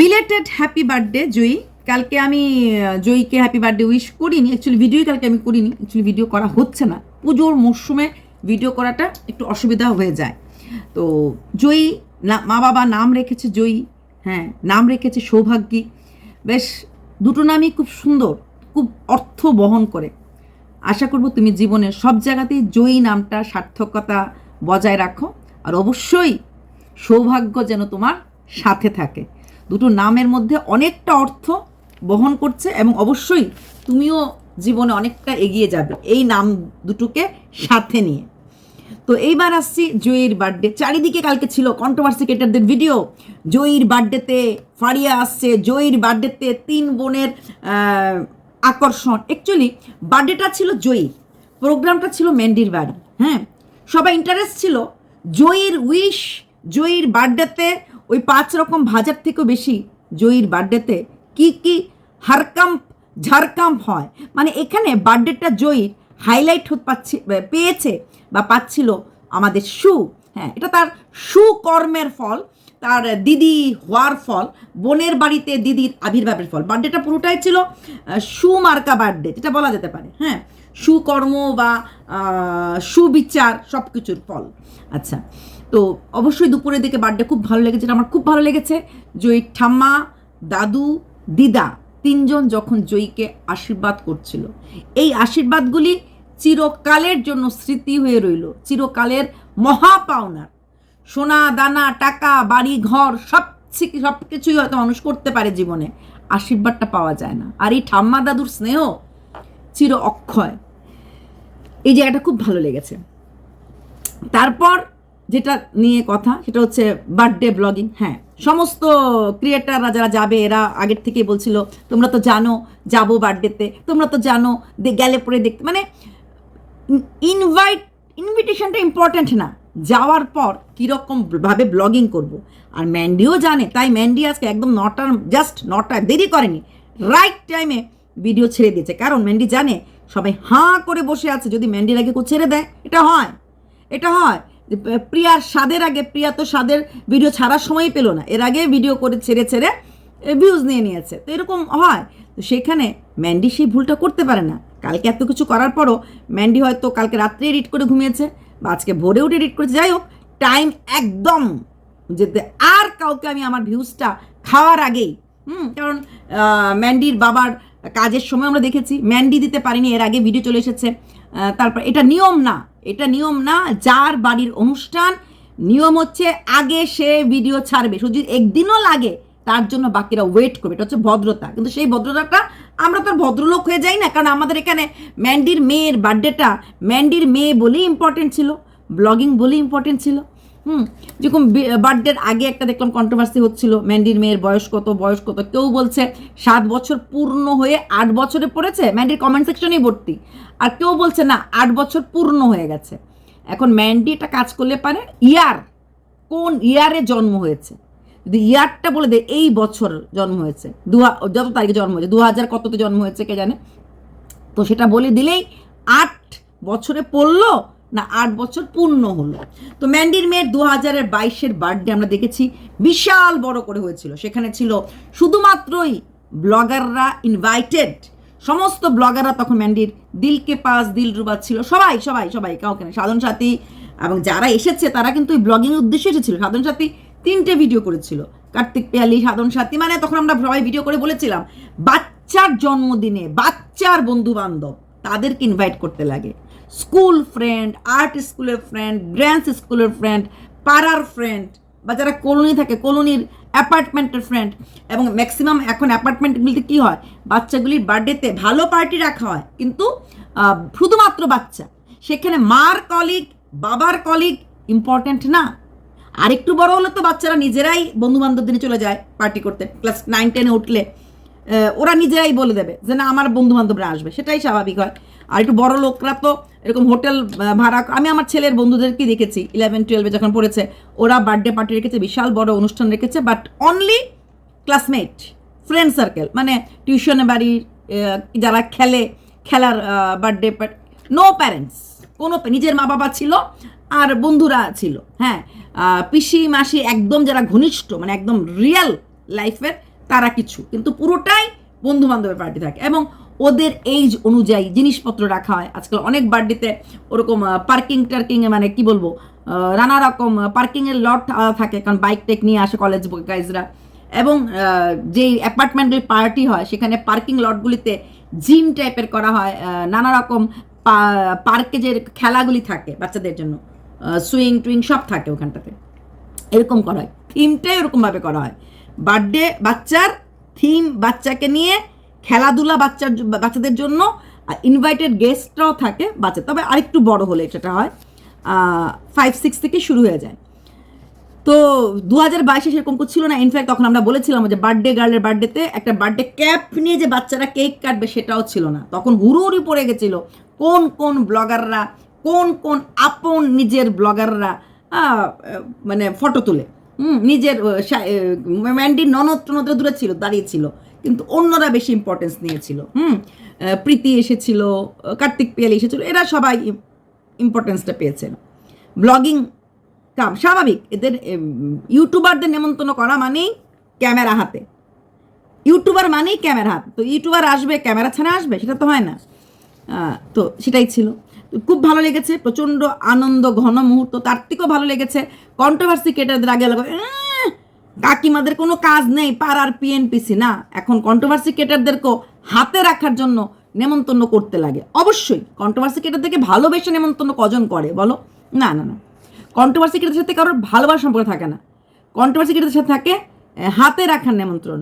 Belated happy birthday Joyee কালকে আমি জয়ীকে হ্যাপি বার্থডে উইশ করিনি অ্যাকচুয়ালি ভিডিওই কালকে আমি করিনি অ্যাকচুয়ালি ভিডিও করা হচ্ছে না। পুজোর মরশুমে ভিডিও করাটা একটু অসুবিধা হয়ে যায়। তো জয়ী না, মা বাবা নাম রেখেছে জয়ী হ্যাঁ নাম রেখেছে সৌভাগ্যী। বেশ, দুটো নামই খুব সুন্দর, খুব অর্থ বহন করে। আশা করব তুমি জীবনের সব জায়গাতেই জয়ী নামটা সার্থকতা বজায় রাখো। আর অবশ্যই সৌভাগ্য যেন তোমার সাথে থাকে। দুটো নামের মধ্যে অনেকটা অর্থ বহন করছে এবং অবশ্যই তুমিও জীবনে অনেকটা এগিয়ে যাবে এই নাম দুটোকে সাথে নিয়ে। তো এইবার আসছি জয়ীর বার্থডে চারিদিকে কালকে ছিল কন্ট্রোভার্সি ক্রিয়েটারদের ভিডিও জয়ীর বার্থডেতে ফারিয়া আসছে। জয়ীর বার্থডেতে তিন বোনের আকর্ষণ। অ্যাকচুয়ালি বার্থডেটা ছিল জয়ী। প্রোগ্রামটা ছিল মেন্ডির বাড়ি। হ্যাঁ? সবাই ইন্টারেস্ট ছিল। জয়ীর উইশ জয়ীর বার্থডেতে ওই পাঁচ রকম ভাজার থেকেও বেশি জয়ীর বার্থডেতে কি কি হারকাম্প ঝাড়কাম্প হয়? মানে এখানে বার্থডেটা জয়ীর হাইলাইট হতে পাচ্ছি পেয়েছে বা পাচ্ছিল আমাদের সু। হ্যাঁ এটা তার সুকর্মের ফল, তার দিদি হওয়ার ফল, বোনের বাড়িতে দিদির আবির্ভাবের ফল। বার্থডেটা পুরোটাই ছিল সুমার্কা বার্থডে, যেটা বলা যেতে পারে। হ্যাঁ সুকর্ম বা সুবিচার সব কিছুর ফল। আচ্ছা তো অবশ্যই দুপুরের দিকে বার্থডে খুব ভালো লেগেছে আমার খুব ভালো লেগেছে। জয়ীর ঠাম্মা, দাদু, দিদা তিনজন যখন জয়ীকে আশীর্বাদ করছিল। এই আশীর্বাদগুলি চিরকালের জন্য স্মৃতি হয়ে রইল, চিরকালের মহাপাওনার সোনা, দানা, টাকা, বাড়ি, ঘর, সব সব কিছুই হয়তো মানুষ করতে পারে জীবনে, আশীর্বাদটা পাওয়া যায় না। আর এই ঠাম্মা, দাদুর স্নেহ চির অক্ষয়। এই জায়গাটা খুব ভালো লেগেছে। তারপর যেটা নিয়ে কথা, সেটা হচ্ছে বার্থডে ব্লগিং হ্যাঁ সমস্ত ক্রিয়েটাররা যারা যাবে, এরা আগের থেকেই বলছিল, তোমরা তো জানো, যাব বার্থডেতে তোমরা তো জানো গেলে পরে দেখতে মানে ইনভাইট ইনভিটেশনটা ইম্পর্ট্যান্ট না। যাওয়ার পর কীরকম ভাবে ব্লগিং করব। আর ম্যান্ডিও জানে, তাই ম্যান্ডি আজকে একদম নটার জাস্ট নটা, দেরি করেনি। রাইট টাইমে ভিডিও ছেড়ে দিয়েছে। কারণ ম্যান্ডি জানে, সবাই হাঁ করে বসে আছে। যদি ম্যান্ডির আগে কেউ ছেড়ে দেয়, এটা হয়। এটা হয়। প্রিয়ার স্বাদের আগে, প্রিয়া তো স্বাদের ভিডিও ছাড়ার সময় পেল না। এর আগে ভিডিও করে ছেড়ে ছেড়ে ভিউজ নিয়ে নিয়েছে। তো এরকম হয়। তো সেখানে ম্যান্ডি সেই ভুলটা করতে পারে না। কালকে এত কিছু করার পরও ম্যান্ডি হয়তো কালকে রাত্রে এডিট করে ঘুমিয়েছে বা আজকে ভোরে উঠে এডিট করেছে। যাই হোক টাইম একদম যেতে আর কাউকে আমি আমার ভিউজটা খাওয়ার আগেই, হুম, কারণ ম্যান্ডির বাবার কাজের সময় আমরা দেখেছি। ম্যান্ডি দিতে পারিনি, এর আগে ভিডিও চলে এসেছে। তারপর এটা নিয়ম না, এটা নিয়ম না, যার বাড়ির অনুষ্ঠান, নিয়ম হচ্ছে আগে সে ভিডিও ছাড়বে। শুধু একদিনও লাগে, তার জন্য বাকিরা ওয়েট করবে। এটা হচ্ছে ভদ্রতা। কিন্তু সেই ভদ্রতাটা আমরা তো ভদ্রলোক হয়ে যাই না, কারণ আমাদের এখানে ম্যান্ডির মেয়ের বার্থডেটা ম্যান্ডির মেয়ে বলেই ইম্পর্টেন্ট ছিল ব্লগিং বলেই ইম্পর্টেন্ট ছিল। হুম যেরকম বার্থডের আগে একটা দেখলাম কন্ট্রোভার্সি হচ্ছিল ম্যান্ডির মেয়ের বয়স কত বয়স কত, কেউ বলছে সাত বছর পূর্ণ হয়ে আট বছরে পড়েছে? ম্যান্ডির কমেন্ট সেকশনেই ভর্তি। আর কেউ বলছে না, আট বছর পূর্ণ হয়ে গেছে। এখন ম্যান্ডি একটা কাজ করলে পারে ইয়ার কোন ইয়ারে জন্ম হয়েছে? যদি ইয়ারটা বলে দে এই বছর জন্ম হয়েছে, দু যত তারিখে জন্ম হয়েছে, দু হাজার কততে জন্ম হয়েছে, কে জানে? তো সেটা বলে দিলেই আট বছরে পড়ল না, আট বছর পূর্ণ হলো। তো ম্যান্ডির মেয়ের দু হাজারের বাইশের বার্থডে আমরা দেখেছি। বিশাল বড় করে হয়েছিল। সেখানে ছিল শুধুমাত্রই ব্লগাররা ইনভাইটেড সমস্ত ব্লগাররা তখন ম্যান্ডির দিলকে পাস, দিল রুবা ছিল। সবাই সবাই সবাই, কাউকে না, সাধন সাথী এবং যারা এসেছে, তারা কিন্তু ওই ব্লগিং উদ্দেশ্যে এসেছিল। সাধন সাথী তিনটে ভিডিও করেছিল। কার্তিক পেয়ালি, সাধন সাথী মানে তখন আমরা সবাই ভিডিও করে বলেছিলাম, বাচ্চার জন্মদিনে বাচ্চার বন্ধু বান্ধব তাদেরকে ইনভাইট করতে লাগে। স্কুল ফ্রেন্ড আর্ট স্কুলের ফ্রেন্ড গ্র্যান্স স্কুলের ফ্রেন্ড পাড়ার ফ্রেন্ড বা যারা কলোনি থাকে কলোনির অ্যাপার্টমেন্টের ফ্রেন্ড এবং ম্যাক্সিমাম এখন অ্যাপার্টমেন্টগুলিতে কী হয়? বাচ্চাগুলির বার্থডেতে ভালো পার্টি রাখা হয়, কিন্তু শুধুমাত্র বাচ্চা। সেখানে মার কলিগ বাবার কলিগ ইম্পর্ট্যান্ট না। আর একটু বড় হলে তো বাচ্চারা নিজেরাই বন্ধু দিনে চলে যায় পার্টি করতে। ক্লাস নাইন টেনে উঠলে ওরা নিজেরাই বলে দেবে যে, না, আমার বন্ধু বান্ধবরা আসবে। সেটাই স্বাভাবিক হয়। আর একটু বড় লোকরা তো এরকম হোটেল ভাড়া আমি আমার ছেলের বন্ধুদেরকে দেখেছি ইলেভেন টুয়েলভে যখন পড়েছে, ওরা বার্থডে পার্টি রেখেছে, বিশাল বড় অনুষ্ঠান রেখেছে but only classmate friend circle মানে টিউশনে বাড়ির যারা খেলে, খেলার বার্থডে পার্টি নো প্যারেন্টস কোনো নিজের মা বাবা ছিল আর বন্ধুরা ছিল হ্যাঁ পিসি, মাসি একদম যারা ঘনিষ্ঠ মানে একদম রিয়েল লাইফের তারা কিছু, কিন্তু পুরোটাই বন্ধু বান্ধবের পার্টি থাকে এবং ওদের এইজ অনুযায়ী জিনিসপত্র রাখা হয়। আজকাল অনেক বার্থডেতে ওরকম পার্কিং টার্কিং মানে কি বলব নানা রকম পার্কিংয়ের লট থাকে। কারণ বাইক টেক নিয়ে আসে কলেজ গাইজরা এবং যেই অ্যাপার্টমেন্টগুলি পার্টি হয়, সেখানে পার্কিং লটগুলিতে জিম টাইপের করা হয়। নানা রকম পার্কে যে খেলাগুলি থাকে বাচ্চাদের জন্য সুইং টুইং সব থাকে ওখানটাতে। এরকম করা হয়। থিমটাই ওরকমভাবে করা হয়। বার্থডে বাচ্চার থিম বাচ্চাকে নিয়ে খেলাধুলা বাচ্চার বাচ্চাদের জন্য ইনভাইটেড গেস্টরাও থাকে বাচ্চা। তবে আরেকটু বড় হলে সেটা হয় ফাইভ সিক্স থেকে শুরু হয়ে যায়। তো দু হাজার বাইশে সেরকম কিছু ছিল না। ইনফ্যাক্ট তখন আমরা বলেছিলাম যে বার্থডে গার্লের বার্থডেতে একটা বার্থডে ক্যাপ নিয়ে যে বাচ্চারা কেক কাটবে সেটাও ছিল না। তখন হুড়ুহুড়ি পড়ে গেছিল, কোন কোন ব্লগাররা কোন কোন আপন নিজের ব্লগাররা মানে ফটো তুলে। হুম, নিজের ম্যান্ডির ননদ টনদ দূরে ছিল দাঁড়িয়েছিল কিন্তু অন্যরা বেশি ইম্পর্টেন্স নিয়েছিল। হুম? প্রীতি এসেছিল কার্তিক পিয়ালি এসেছিল এরা সবাই ইম্পর্টেন্সটা পেয়েছেন। ব্লগিং কাম স্বাভাবিক। এদের ইউটিউবারদের নেমন্তন্ন করা মানেই ক্যামেরা হাতে। ইউটিউবার মানেই ক্যামেরা হাত। তো ইউটিউবার আসবে ক্যামেরা ছাড়া আসবে? সেটা তো হয় না। তো সেটাই ছিল। খুব ভালো লেগেছে প্রচণ্ড আনন্দ ঘন মুহূর্ত। তার থেকেও ভালো লেগেছে। কন্ট্রোভার্সি কেটারদের আগে লাগবে "আহ, কাকিমাদের কোনো কাজ নেই পাড়ার পিএনপিসি না। এখন কন্ট্রোভার্সি কেটারদেরকেও হাতে রাখার জন্য নেমন্তন্ন করতে লাগে। অবশ্যই কন্ট্রোভার্সি কেটারদেরকে ভালোবেসে নেমন্তন্ন কজন করে বলো? না না না। কন্ট্রোভার্সি কেটার সাথে কারোর ভালোবাসা সম্পর্ক থাকে না। কন্ট্রোভার্সি কেটার সাথে থাকে হাতে রাখার নেমন্ত্রণ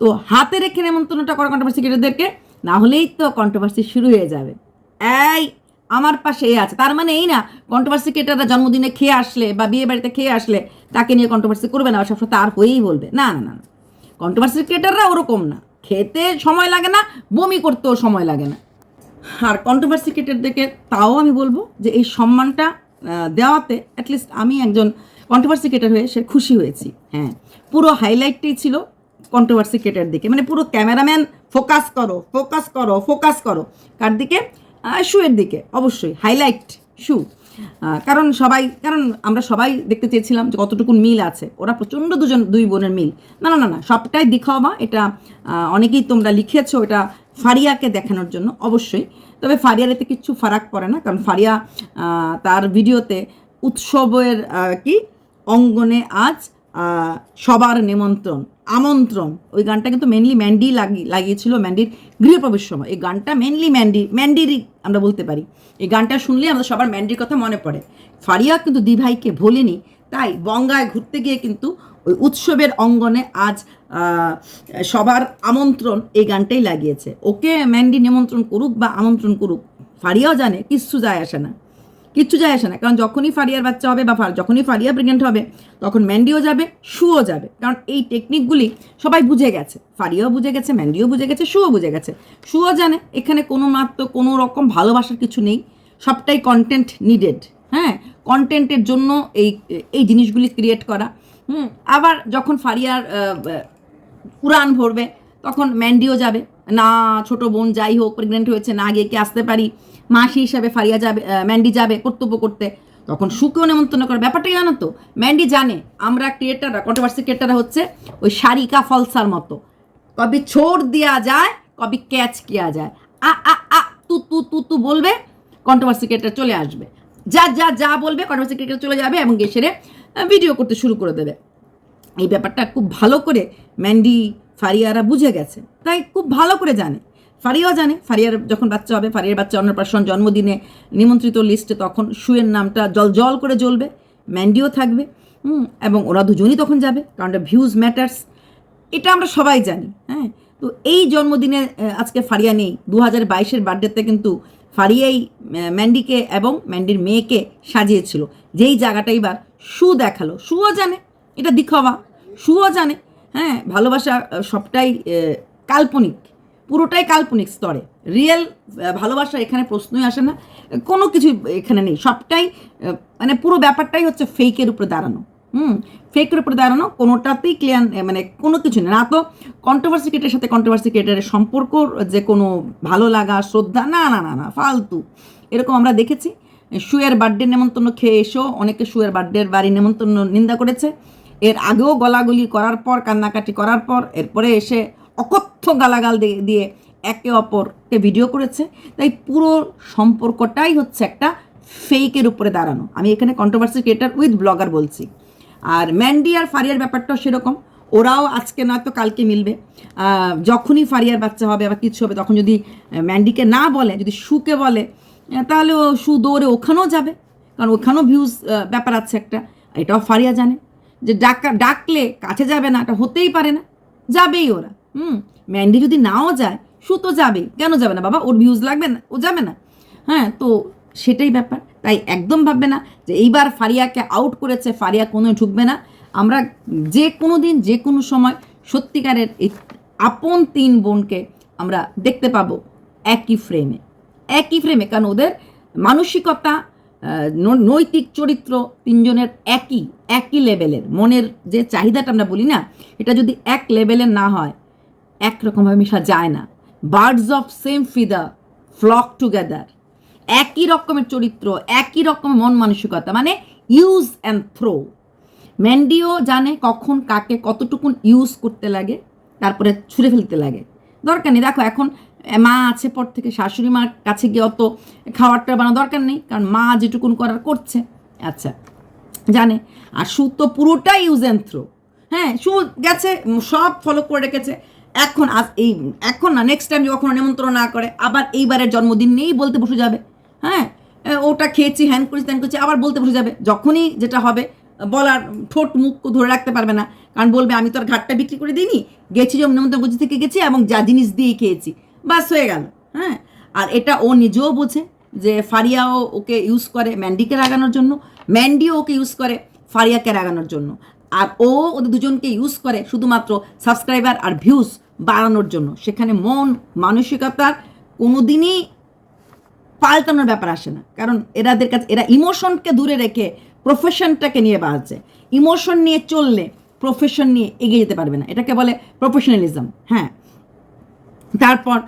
তো হাতে রেখে নেমন্তন্নটা করে কন্ট্রোভার্সি ক্রিয়েটারদেরকে না হলেই তো কন্ট্রোভার্সি শুরু হয়ে যাবে। এই আমার পাশে এ আছে। তার মানে এই না কন্ট্রোভার্সি ক্রিয়েটাররা জন্মদিনে খেয়ে আসলে বা বিয়ে বাড়িতে খেয়ে আসলে তাকে নিয়ে কন্ট্রোভার্সি করবে না, সবসময় তার হয়েই বলবে। না না না না। কন্ট্রোভার্সি ক্রিয়েটাররা ওরকম না। খেতে সময় লাগে না, বমি করতেও সময় লাগে না। আর কন্ট্রোভার্সি ক্রিয়েটারদেরকে তাও আমি বলব যে এই সম্মানটা দেওয়াতে অ্যাটলিস্ট আমি একজন কন্ট্রোভার্সি ক্রিয়েটার হয়ে সে খুশি হয়েছি। হ্যাঁ পুরো হাইলাইটটাই ছিল কন্ট্রোভার্সি ক্রিয়েটার দিকে মানে পুরো ক্যামেরাম্যান ফোকাস করো ফোকাস করো ফোকাস করো। কার দিকে? শুয়ের দিকে, অবশ্যই হাইলাইট শু কারণ সবাই, কারণ আমরা সবাই দেখতে চেয়েছিলাম যে কতটুকু মিল আছে। ওরা প্রচণ্ড দুজন, দুই বোনের মিল। না না না না, সবটাই দেখাওয়া, এটা অনেকেই তোমরা লিখেছো, এটা ফারিয়াকে দেখানোর জন্য, অবশ্যই। তবে ফারিয়ার এতে কিচ্ছু ফারাক পড়ে না, কারণ ফারিয়া তার ভিডিওতে উৎসবের কি? অঙ্গনে আজ সবার নিমন্ত্রণ। আমন্ত্রণ। ওই গানটা কিন্তু মেনলি ম্যান্ডি লাগি, লাগিয়েছিল ম্যান্ডির গৃহপ্রবেশ সময়। এই গানটা মেনলি ম্যান্ডি ম্যান্ডিরই আমরা বলতে পারি। এই গানটা শুনলে আমাদের সবার ম্যান্ডির কথা মনে পড়ে। ফারিয়া কিন্তু দিভাইকে ভোলেনি, তাই বঙ্গায় ঘুরতে গিয়ে কিন্তু ওই উৎসবের অঙ্গনে আজ সবার আমন্ত্রণ এই গানটাই লাগিয়েছে। ওকে ম্যান্ডি নিমন্ত্রণ করুক বা আমন্ত্রণ করুক, ফারিয়াও জানে, কিচ্ছু যায় আসে না। কিচ্ছু যায় আসে না। কারণ যখনই ফারিয়ার বাচ্চা হবে বা যখনই ফারিয়া প্রেগনেন্ট হবে, তখন ম্যান্ডিও যাবে শুও যাবে। কারণ এই টেকনিকগুলি সবাই বুঝে গেছে। ফারিয়াও বুঝে গেছে ম্যান্ডিও বুঝে গেছে শুও বুঝে গেছে। শুও জানে, এখানে কোনো মাত্র কোনো রকম ভালোবাসার কিছু নেই। সবটাই কন্টেন্ট নিডেড হ্যাঁ? কন্টেন্টের জন্য এই এই জিনিসগুলি ক্রিয়েট করা। হুম, আবার যখন ফারিয়ার উড়ান ভরবে, তখন ম্যান্ডিও যাবে। না, ছোট বোন যাই হোক প্রেগনেন্ট হয়েছে, না গিয়ে কি আসতে পারি। মাসি হিসাবে ফারিয়া যাবে ম্যান্ডি যাবে কর্তব্য করতে। তখন সুকেও নেমন্তন্ন করে। ব্যাপারটা জানো তো? ম্যান্ডি জানে, আমরা ক্রিয়েটাররা কন্ট্রোভার্সি ক্রিয়েটাররা হচ্ছে ওই শারিকা ফলসার মতো। কবি ছোড় দেওয়া যায়, কবি ক্যাচ কিয়া যায়। আ আ আ, তু তু তু তু বলবে কন্ট্রোভার্সি ক্রিয়েটার চলে আসবে। যা যা যা বলবে কন্ট্রোভার্সি ক্রিয়েটার চলে যাবে এবং গিয়ে সেরে ভিডিও করতে শুরু করে দেবে। এই ব্যাপারটা খুব ভালো করে ম্যান্ডি ফারিয়ারা বুঝে গেছে, তাই খুব ভালো করে জানে। ফারিয়াও জানে, ফারিয়ার যখন বাচ্চা হবে, ফারিয়ার বাচ্চা অন্নপ্রাশন জন্মদিনে নিমন্ত্রিত লিস্টে তখন সুয়ের নামটা জল জল করে জ্বলবে, ম্যান্ডিও থাকবে এবং ওরা দুজনই তখন যাবে, কারণ ভিউজ ম্যাটার্স এটা আমরা সবাই জানি হ্যাঁ। তো এই জন্মদিনে আজকে ফারিয়া নেই দু হাজার বাইশের বার্থডেতে কিন্তু ফারিয়াই ম্যান্ডিকে এবং ম্যান্ডির মেয়েকে সাজিয়েছিল। যেই জায়গাটা এবার শু দেখাল, সুও জানে, এটা দিখাওয়া শুও জানে হ্যাঁ ভালোবাসা সবটাই কাল্পনিক। পুরোটাই কাল্পনিক স্তরে। রিয়েল ভালোবাসা এখানে প্রশ্নই আসে না। কোনো কিছু এখানে নেই। সবটাই মানে পুরো ব্যাপারটাই হচ্ছে ফেকের উপরে দাঁড়ানো। হুম ফেকের উপরে দাঁড়ানো, কোনোটাতেই ক্লিয়ার মানে কোনো কিছু নেই। না তো কন্ট্রোভার্সি ক্রিয়েটারের সাথে কন্ট্রোভার্সি ক্রিয়েটারের সম্পর্ক, যে কোনো ভালো লাগা, শ্রদ্ধা, না না না না, ফালতু। এরকম আমরা দেখেছি। শুয়ের বার্থডে নেমন্তন্ন খেয়ে এসেও অনেকে শুয়ের বার্থডের বাড়ি নেমন্তন্ন নিন্দা করেছে। এর আগেও গলাগুলি করার পর, কান্নাকাটি করার পর, এরপরে এসে অকথ্য গালাগাল দিয়ে একে অপরকে ভিডিও করেছে। তাই পুরো সম্পর্কটাই হচ্ছে একটা ফেকের উপরে দাঁড়ানো। আমি এখানে কন্ট্রোভার্সি ক্রিয়েটার উইথ ব্লগার বলছি। আর ম্যান্ডি আর ফারিয়ার ব্যাপারটাও সেরকম। ওরাও আজকে নয়তো কালকে মিলবে। যখনই ফারিয়ার বাচ্চা হবে, আবার কিছু হবে, তখন যদি ম্যান্ডিকে না বলে, যদি সুকে বলে তাহলে ও সু দৌড়ে ওখানেও যাবে। কারণ ওখানেও ভিউজ ব্যাপার আছে একটা। এটাও ফারিয়া জানে। যে ডাকা ডাকলে কাছে যাবে না, এটা হতেই পারে না। যাবেই ওরা। হুম, ম্যান্ডি যদি নাও যায়, সু তো যাবেই। কেন যাবে না? বাবা, ওর ভিউজ লাগবে না? ও যাবে না। হ্যাঁ তো সেটাই ব্যাপার। তাই একদম ভাববে না যে এইবার ফারিয়াকে আউট করেছে, ফারিয়া কোনো ঢুকবে না। আমরা যে কোনো দিন, যে কোনো সময় সত্যিকারের এই আপন তিন বোনকে আমরা দেখতে পাবো একই ফ্রেমে একই ফ্রেমে কারণ ওদের মানসিকতা নৈতিক চরিত্র তিনজনের একই একই লেভেলের। মনের যে চাহিদাটা আমরা বলি না, এটা যদি এক লেভেলের না হয়, একরকমভাবে মেশা যায় না। Birds of same feather flock together. একই রকমের চরিত্র, একই রকমের মন মানসিকতা মানে ইউজ অ্যান্ড থ্রো। ম্যান্ডিও জানে কখন কাকে কতটুকুন ইউজ করতে লাগে, তারপরে ছুঁড়ে ফেলতে লাগে। দরকার নেই, দেখো, এখন মা আছে পর থেকে, শাশুড়ি মার কাছে গিয়ে অত খাওয়ারটা বানানো দরকার নেই, কারণ মা যেটুকুন করার করছে। আচ্ছা জানে। আর সু তো পুরোটাই ইউজ অ্যান্ড থ্রো হ্যাঁ সু গেছে, সব ফলো করে রেখেছে। এখন আজ এই, এখন না নেক্সট টাইম যখন নিমন্ত্রণ না করে, আবার এইবারের জন্মদিন নেই বলতে বসে যাবে। হ্যাঁ ওটা খেয়েছি হ্যান করেছি, ত্যান করেছি, আবার বলতে বসে যাবে। যখনই যেটা হবে, বলার ঠোঁট মুখ ধরে রাখতে পারবে না। কারণ বলবে, আমি তো আর ঘাটটা বিক্রি করে দিইনি। গেছি যেমন নিমন্ত্রণ করছি, থেকে গেছি এবং যা জিনিস দিয়ে খেয়েছি। বাস হয়ে গেল হ্যাঁ? আর এটা ও নিজেও বোঝে যে ফারিয়াও ওকে ইউজ করে ম্যান্ডিকে রাগানোর জন্য, ম্যান্ডিও ওকে ইউজ করে ফারিয়াকে রাগানোর জন্য। আর ও ওদের দুজনকে ইউজ করে শুধুমাত্র সাবস্ক্রাইবার আর ভিউজ বাড়ানোর জন্য। সেখানে মন, মানসিকতার কোনোদিনই পাল্টানোর ব্যাপার আসে না। কারণ এরাদের কাছে এরা ইমোশনকে দূরে রেখে প্রফেশনটাকে নিয়ে বাড়ছে। ইমোশন নিয়ে চললে প্রফেশন নিয়ে এগিয়ে যেতে পারবে না। এটাকে বলে প্রফেশনালিজম হ্যাঁ? তারপর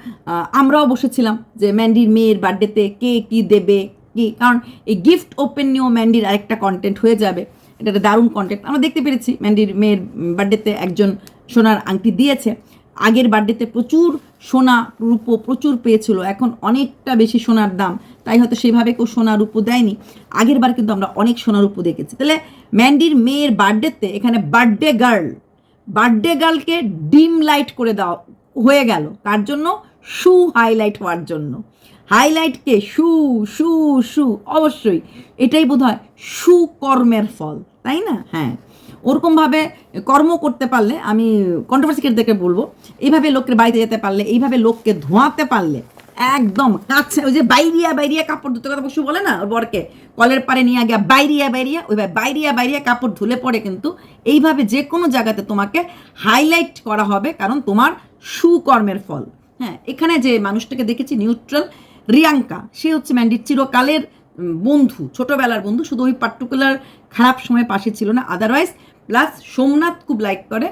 আমরাও বসেছিলাম যে ম্যান্ডির মেয়ের বার্থডেতে কে কি দেবে, কি, কারণ এই গিফট ওপেন নিয়েও ম্যান্ডির আরেকটা কন্টেন্ট হয়ে যাবে। এটা একটা দারুণ কন্টেন্ট আমরা দেখতে পেরেছি ম্যান্ডির মেয়ের বার্থডেতে একজন সোনার আংটি দিয়েছে। আগের বার্থডেতে প্রচুর সোনা রূপো প্রচুর পেয়েছিল, এখন অনেকটা বেশি সোনার দাম। তাই হয়তো সেভাবে কেউ সোনা রূপো দেয়নি। আগের বার কিন্তু আমরা অনেক সোনা রূপো দেখেছি। তাহলে ম্যান্ডির মেয়ের বার্থডেতে এখানে birthday girl, birthday গার্লকে dim light করে দেওয়া হয়ে গেল। তার জন্য? সু হাইলাইট হওয়ার জন্য। হাইলাইটকে সু সু সু। অবশ্যই এটাই বোধ হয় সুকর্মের ফল, তাই না? হ্যাঁ। ওরকমভাবে কর্ম করতে পারলে, আমি কন্ট্রোভার্সি থেকে বলব, এইভাবে লোকের বাড়িতে যেতে পারলে, এইভাবে লোককে ধোঁয়াতে পারলে, একদম কাছে, ওই যে বাইরিয়া বাইরিয়া কাপড় ধুতে কথা পশু বলে না ওর বরকে? কলের পারে নিয়ে গিয়া বাইরিয়া বাইরিয়া ওইভাবে বাইরিয়া বাইরিয়া কাপড় ধুলে পড়ে কিন্তু এইভাবে যে কোনো জায়গাতে তোমাকে হাইলাইট করা হবে, কারণ তোমার সুকর্মের ফল। হ্যাঁ এখানে যে মানুষটাকে দেখেছি নিউট্রাল রিয়াঙ্কা, সে হচ্ছে ম্যান্ডির চিরকালের বন্ধু, ছোটবেলার বন্ধু। শুধু ওই পার্টিকুলার খারাপ সময় পাশে ছিল না। আদারওয়াইজ প্লাস সোমনাথ খুব লাইক করে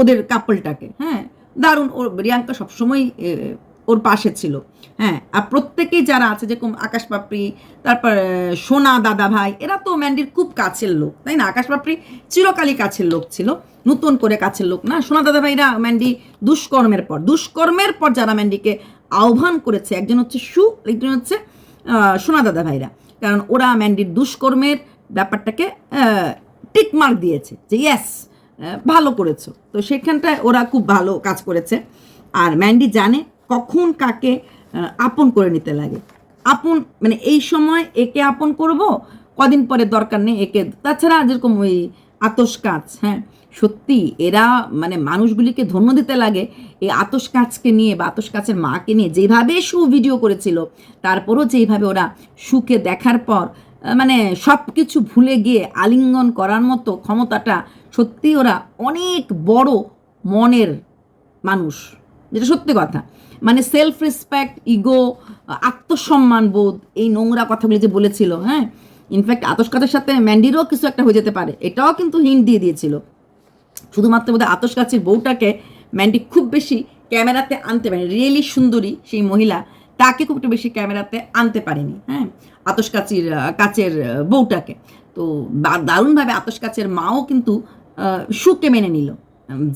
ওদের কাপলটাকে হ্যাঁ দারুণ, ও, রিয়াঙ্কা সবসময় ওর পাশে ছিল। হ্যাঁ আর প্রত্যেকেই যারা আছে, যেরকম আকাশ পাপড়ি, তারপর সোনা দাদা ভাই, এরা তো ম্যান্ডির খুব কাছের লোক, তাই না? আকাশ পাপড়ি চিরকালই কাছের লোক ছিল, নতুন করে কাছের লোক না? সোনা দাদা ভাইরা ম্যান্ডি দুষ্কর্মের পর দুষ্কর্মের পর যারা ম্যান্ডিকে আহ্বান করেছে, একজন হচ্ছে সু একজন হচ্ছে সোনা দাদা ভাইরা। কারণ ওরা ম্যান্ডির দুষ্কর্মের ব্যাপারটাকে টিক মার্ক দিয়েছে যে, ইয়েস ভালো করেছ। তো সেখানটায় ওরা খুব ভালো কাজ করেছে। আর ম্যান্ডি জানে কখন কাকে আপন করে নিতে লাগে। আপন মানে এই সময় একে আপন করব, কদিন পরে দরকার নেই একে। তাছাড়া যেরকম ওই আতস কাজ হ্যাঁ সত্যি এরা মানে মানুষগুলিকে ধন্য দিতে লাগে এই আতস কাজকে নিয়ে বা আতস কাছের মাকে নিয়ে। যেভাবে সু ভিডিও করেছিল, তারপরও যেইভাবে ওরা সুকে দেখার পর মানে সব কিছু ভুলে গিয়ে আলিঙ্গন করার মতো ক্ষমতাটা সত্যি ওরা অনেক বড় মনের মানুষ। যেটা সত্যি কথা। মানে সেলফ রেসপেক্ট ইগো আত্মসম্মান বোধ, এই নোংরা কথাগুলি যে বলেছিল হ্যাঁ? ইনফ্যাক্ট আতসকাতের সাথে ম্যান্ডিরও কিছু একটা হয়ে যেতে পারে। এটাও কিন্তু হিন্ট দিয়ে দিয়েছিল। শুধুমাত্র বোধহয় আতস কাছের বউটাকে ম্যান্ডি খুব বেশি ক্যামেরাতে আনতে পারেনি। রিয়েলি সুন্দরী সেই মহিলা, তাকে খুব একটু বেশি ক্যামেরাতে আনতে পারেনি হ্যাঁ? আতস কাচির বউটাকে। তো দারুণভাবে আতস কাচের মাও কিন্তু সুকে মেনে নিল।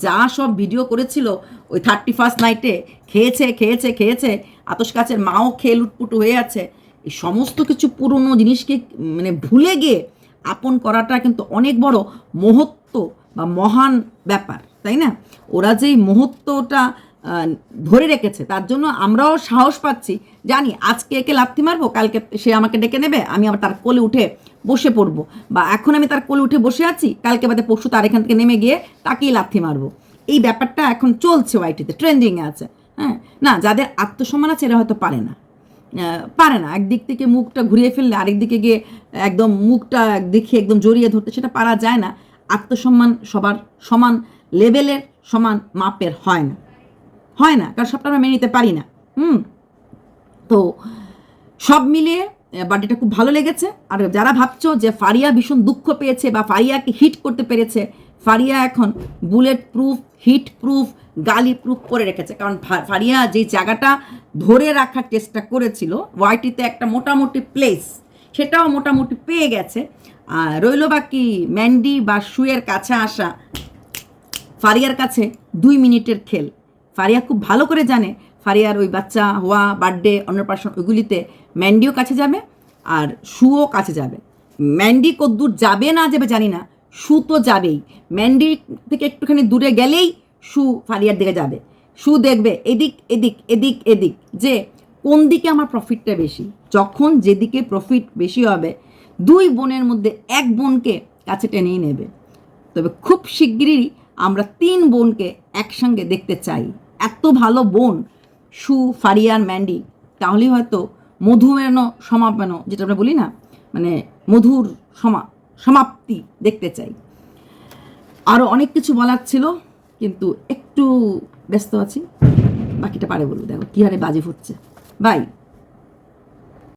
যা সব ভিডিও করেছিল, ওই থার্টি ফার্স্ট নাইটে খেয়েছে খেয়েছে খেয়েছে আতস কাছের মাও খেয়ে লুটপুট হয়ে আছে। এই সমস্ত কিছু পুরনো জিনিসকে মানে ভুলে গিয়ে আপন করাটা কিন্তু অনেক বড় মহত্ব বা মহান ব্যাপার, তাই না? ওরা যেই মহত্বটা ধরে রেখেছে, তার জন্য আমরাও সাহস পাচ্ছি। জানি, আজকে একে লাথি মারবো, কালকে সে আমাকে ডেকে নেবে, আমি আবার তার কোলে উঠে বসে পড়ব। বা এখন আমি তার কোলে উঠে বসে আছি, কালকে বাদে পরশু তার এখান থেকে নেমে গিয়ে তাকেই লাথি মারবো। এই ব্যাপারটা এখন চলছে ওয়াইটিতে ট্রেন্ডিংয়ে আছে। হ্যাঁ? না, যাদের আত্মসম্মান আছে এরা হয়তো পারে না। পারে না। একদিক থেকে মুখটা ঘুরিয়ে ফেললে আরেক দিকে গিয়ে একদম মুখটা দেখে একদম জড়িয়ে ধরতে সেটা পারা যায় না। আত্মসম্মান সবার সমান লেভেলের সমান মাপের হয় না। হয় না, কারণ সবটা আমরা মেনে নিতে পারি না। হুম? তো সব মিলিয়ে বার্থডেটা খুব ভালো লেগেছে। আর যারা ভাবছ যে ফারিয়া ভীষণ দুঃখ পেয়েছে বা ফারিয়াকে হিট করতে পেরেছে, ফারিয়া এখন বুলেট প্রুফ হিট প্রুফ গালি প্রুফ করে রেখেছে। কারণ ফারিয়া যে জায়গাটা ধরে রাখার চেষ্টা করেছিল, ওয়াইটিতে একটা মোটামুটি প্লেস সেটাও মোটামুটি পেয়ে গেছে। আর রইল বাকি ম্যান্ডি বা শুয়ের কাছে আসা, ফারিয়ার কাছে দুই মিনিটের খেল। ফারিয়া খুব ভালো করে জানে ফারিয়ার ওই বাচ্চা হওয়া বার্থডে অন্নপ্রাশন ওইগুলিতে ম্যান্ডিও কাছে যাবে আর শুও কাছে যাবে। ম্যান্ডি কদ্দূর যাবে না যাবে জানি না, শু তো যাবেই। ম্যান্ডি থেকে একটুখানি দূরে গেলেই শু ফারিয়ার দিকে যাবে। শু দেখবে, এদিক এদিক এদিক এদিক, যে কোন দিকে আমার প্রফিটটা বেশি? যখন যেদিকে প্রফিট বেশি হবে, দুই বোনের মধ্যে এক বোনকে কাছে টেনেই নেবে। তবে খুব শিগগিরই আমরা তিন বোনকে একসঙ্গে দেখতে চাই। এত ভালো বোন সু ফারিয়ার ম্যান্ডি। তাহলেই হয়তো মধুমেন সমাপেন, যেটা আমরা বলি না মানে মধুর সমা, সমাপ্তি দেখতে চাই। আরও অনেক কিছু বলার ছিল, কিন্তু একটু ব্যস্ত আছি। বাকিটা পারে বলব, দেখো, কী হারে বাজে ফুটছে। বাই।